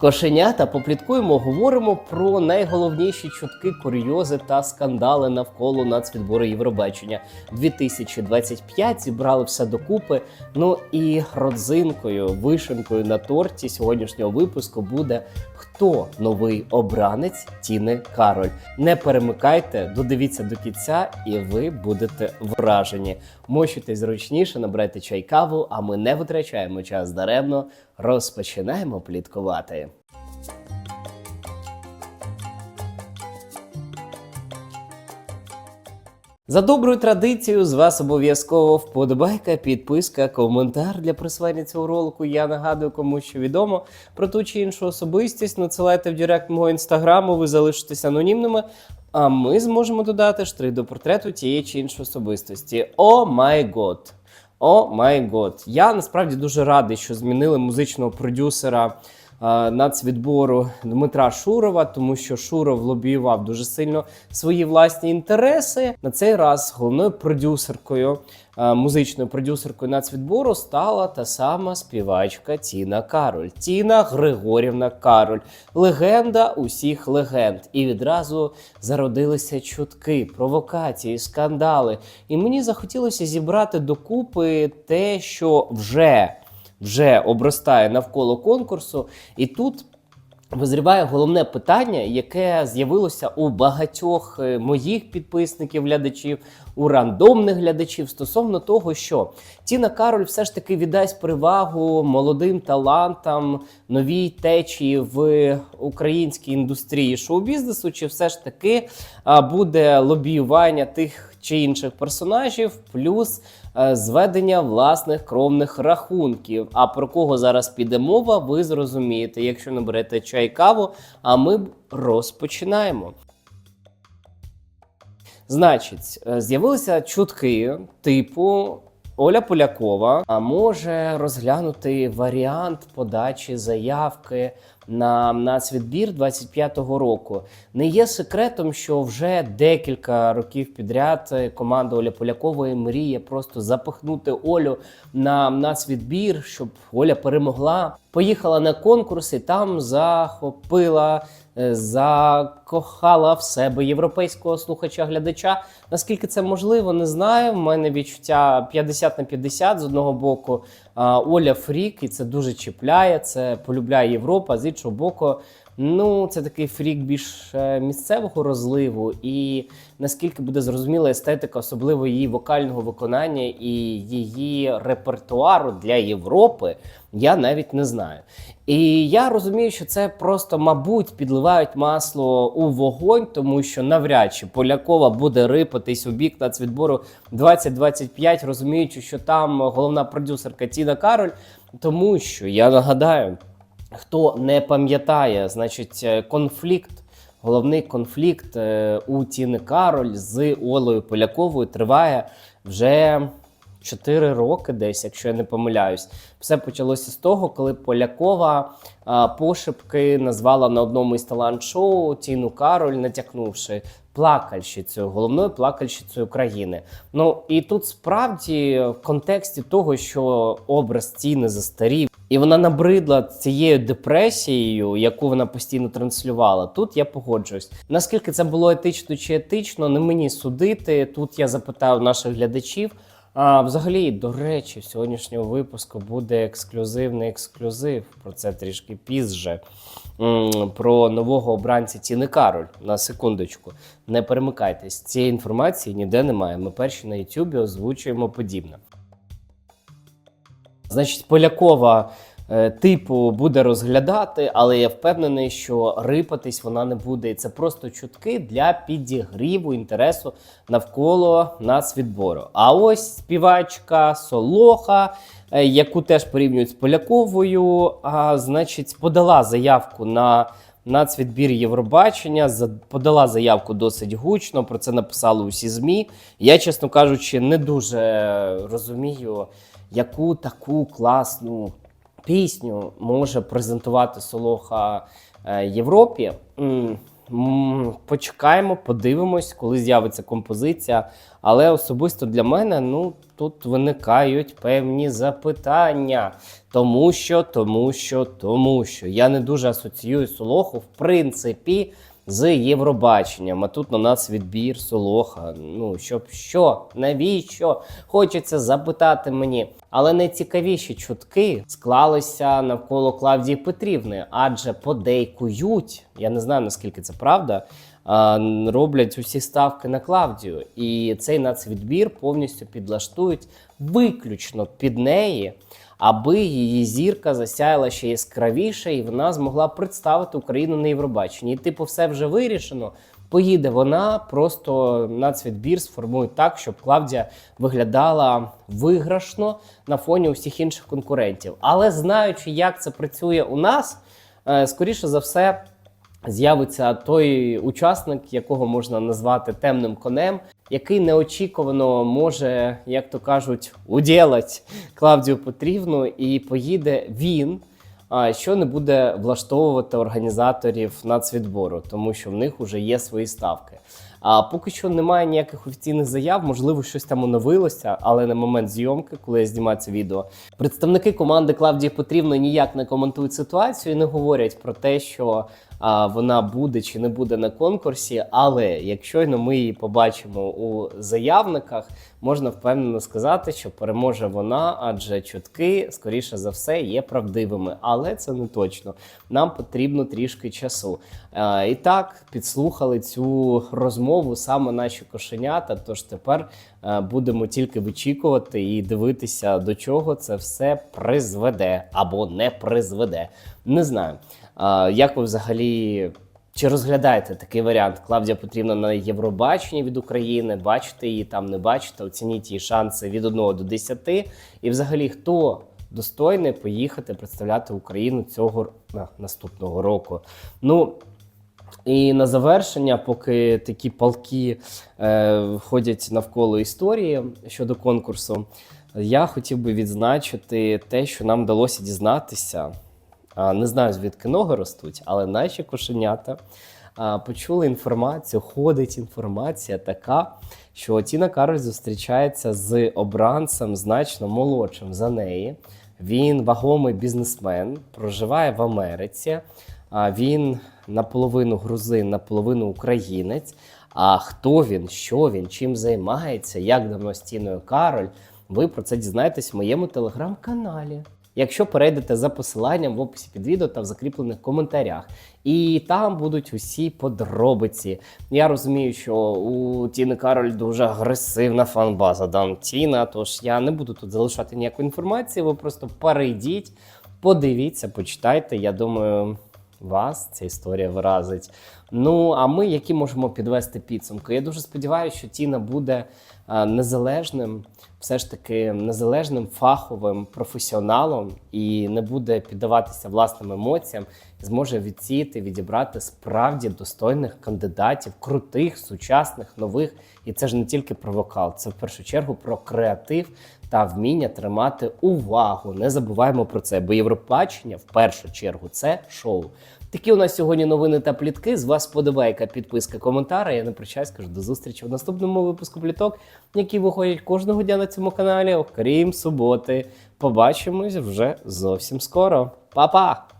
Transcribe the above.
Кошенята попліткуємо, говоримо про найголовніші чутки, курйози та скандали навколо нацвідбору Євробачення 2025. Зібрали все докупи. Ну і родзинкою, вишенкою на торті сьогоднішнього випуску буде хто новий обранець Тіни Кароль. Не перемикайте, додивіться до кінця, і ви будете вражені. Мощуйтесь зручніше, набирайте чай каву, а ми не витрачаємо час даремно. Розпочинаємо пліткувати. За доброю традицією, з вас обов'язково вподобайка, підписка, коментар для присвоєння цього ролику. Я нагадую, кому що відомо про ту чи іншу особистість. Надсилайте в директ мого інстаграму, ви залишитесь анонімними. А ми зможемо додати штрих до портрету тієї чи іншої особистості. О май год! О май год! Я насправді дуже радий, що змінили музичного продюсера нацвідбору Дмитра Шурова, тому що Шуров лобіював дуже сильно свої власні інтереси. На цей раз головною продюсеркою, е, музичною продюсеркою нацвідбору стала та сама співачка Тіна Кароль. Тіна Григорівна Кароль, легенда усіх легенд. І відразу зародилися чутки, провокації, скандали. І мені захотілося зібрати докупи те, що вже вже обростає навколо конкурсу, і тут визріває головне питання, яке з'явилося у багатьох е, моїх підписників, глядачів, у рандомних глядачів стосовно того, що Тіна Кароль все ж таки віддасть перевагу молодим талантам, новій течії в українській індустрії шоу-бізнесу, чи все ж таки буде лобіювання тих чи інших персонажів, плюс зведення власних кровних рахунків. А про кого зараз піде мова, ви зрозумієте, якщо наберете чай каву. А ми розпочинаємо. Значить, е, з'явилися чутки типу. Оля Полякова а може розглянути варіант подачі заявки на нацвідбір 25-го року. Не є секретом, що вже декілька років підряд е, команда Оля Полякової мріє просто запихнути Олю на нацвідбір, щоб Оля перемогла. Поїхала на конкурс і там захопила, е, закохала в себе європейського слухача-глядача. Наскільки це можливо, не знаю. У мене відчуття 50 на 50 з одного боку. Оля Фрік, і це дуже чіпляє, це полюбляє Європа. З іншого боку, ну це такий фрік більш е, місцевого розливу, і наскільки буде зрозуміла естетика, особливо її вокального виконання і її репертуару для Європи, я навіть не знаю. І я розумію, що це просто, мабуть, підливають масло у вогонь, тому що навряд чи Полякова буде рипатись у бік нацвідбору 2025, розуміючи, що там головна продюсерка Тіна Кароль. Тому що я нагадаю, хто не пам'ятає, значить, е, конфлікт. Головний конфлікт е, у Тіни Кароль з Олею Поляковою триває вже 4 роки, десь, якщо я не помиляюсь. Все почалося з того, коли Полякова пошепки назвала на одному із талант-шоу Тіну Кароль, натякнувши плакальщицею, головною плакальщицею країни. Ну і тут справді в контексті того, що образ Тіни застарів. І вона набридла цією депресією, яку вона постійно транслювала. Тут я погоджуюсь. Наскільки це було етично чи етично, не мені судити. Тут я запитав наших глядачів. А взагалі, до речі, сьогоднішнього випуску буде ексклюзивний ексклюзив. Про це трішки пізже. Про нового обранця Тіни Кароль. На секундочку. Не перемикайтесь. Цієї інформації ніде немає. Ми перші на Ютубі озвучуємо подібне. Значить, Полякова е, типу буде розглядати, але я впевнений, що рипатись вона не буде. І це просто чутки для підігріву інтересу навколо нацвідбору. А ось співачка Солоха, е, яку теж порівнюють з Поляковою, а, значить, подала заявку на. Нацвідбір Євробачення подала заявку досить гучно. Про це написали усі змі. Я, чесно кажучи, не дуже розумію, яку таку класну пісню може презентувати Солоха е, Європі. Почекаємо, подивимось, коли з'явиться композиція. Але особисто для мене ну, тут виникають певні запитання. Тому що, тому що, тому що я не дуже асоціюю Солоху, в принципі, з Євробаченням. А тут на нас відбір Солоха. Ну, щоб що, навіщо? Хочеться запитати мені. Але найцікавіші чутки склалися навколо Клавдії Петрівни, адже подейкують, я не знаю наскільки це правда. Роблять усі ставки на Клавдію, і цей нацвідбір повністю підлаштують виключно під неї, аби її зірка засяяла ще яскравіше, і вона змогла представити Україну на Євробаченні. І типу, все вже вирішено. Поїде вона, просто нацвідбір сформують так, щоб Клавдія виглядала виграшно на фоні усіх інших конкурентів. Але знаючи, як це працює у нас, е, скоріше за все. З'явиться той учасник, якого можна назвати темним конем, який неочікувано може, як то кажуть, уділать Клавдію Петрівну, і поїде він, а, що не буде влаштовувати організаторів нацвідбору, тому що в них вже є свої ставки. А поки що немає ніяких офіційних заяв, можливо, щось там оновилося, але на момент зйомки, коли я знімаю це відео, представники команди Клавдії Петрівни ніяк не коментують ситуацію і не говорять про те, що вона буде чи не буде на конкурсі. Але якщо ми її побачимо у заявниках, можна впевнено сказати, що переможе вона, адже чутки, скоріше за все, є правдивими. Але це не точно. Нам потрібно трішки часу. А, і так підслухали цю розмову саме наші кошенята. Тож тепер будемо тільки вичікувати і дивитися, до чого це все призведе або не призведе. Не знаю. Як ви взагалі. Чи розглядаєте такий варіант? Клавдія потрібна на Євробаченні від України, бачите її там, не бачите, оцініть її шанси від 1 до 10. І взагалі, хто достойний поїхати представляти Україну цього наступного року? Ну, і на завершення, поки такі палки е, ходять навколо історії щодо конкурсу, я хотів би відзначити те, що нам вдалося дізнатися. Не знаю, звідки ноги ростуть, але наші кошенята почули інформацію, ходить інформація така, що Тіна Кароль зустрічається з обранцем значно молодшим за неї. Він вагомий бізнесмен, проживає в Америці. Він наполовину грузин, наполовину українець. А хто він, що він, чим займається, як давно з Тіною Кароль, ви про це дізнаєтесь в моєму телеграм-каналі. Якщо перейдете за посиланням в описі під відео та в закріплених коментарях, і там будуть усі подробиці. Я розумію, що у Тіни Кароль дуже агресивна фанбаза Дан Тіна, тож я не буду тут залишати ніякої інформації. Ви просто перейдіть, подивіться, почитайте. Я думаю, вас ця історія виразить. Ну, а ми, які можемо підвести підсумки? Я дуже сподіваюся, що Тіна буде незалежним, все ж таки незалежним фаховим професіоналом і не буде піддаватися власним емоціям, зможе відсіяти, відібрати справді достойних кандидатів, крутих, сучасних, нових. І це ж не тільки про вокал, це в першу чергу про креатив та вміння тримати увагу. Не забуваємо про це, бо Євробачення в першу чергу це шоу. Такі у нас сьогодні новини та плітки. З вас подобайка, підписка, коментар. Я не прощаюсь, кажу до зустрічі в наступному випуску пліток, які виходять кожного дня на цьому каналі, окрім суботи. Побачимось вже зовсім скоро. Па-па!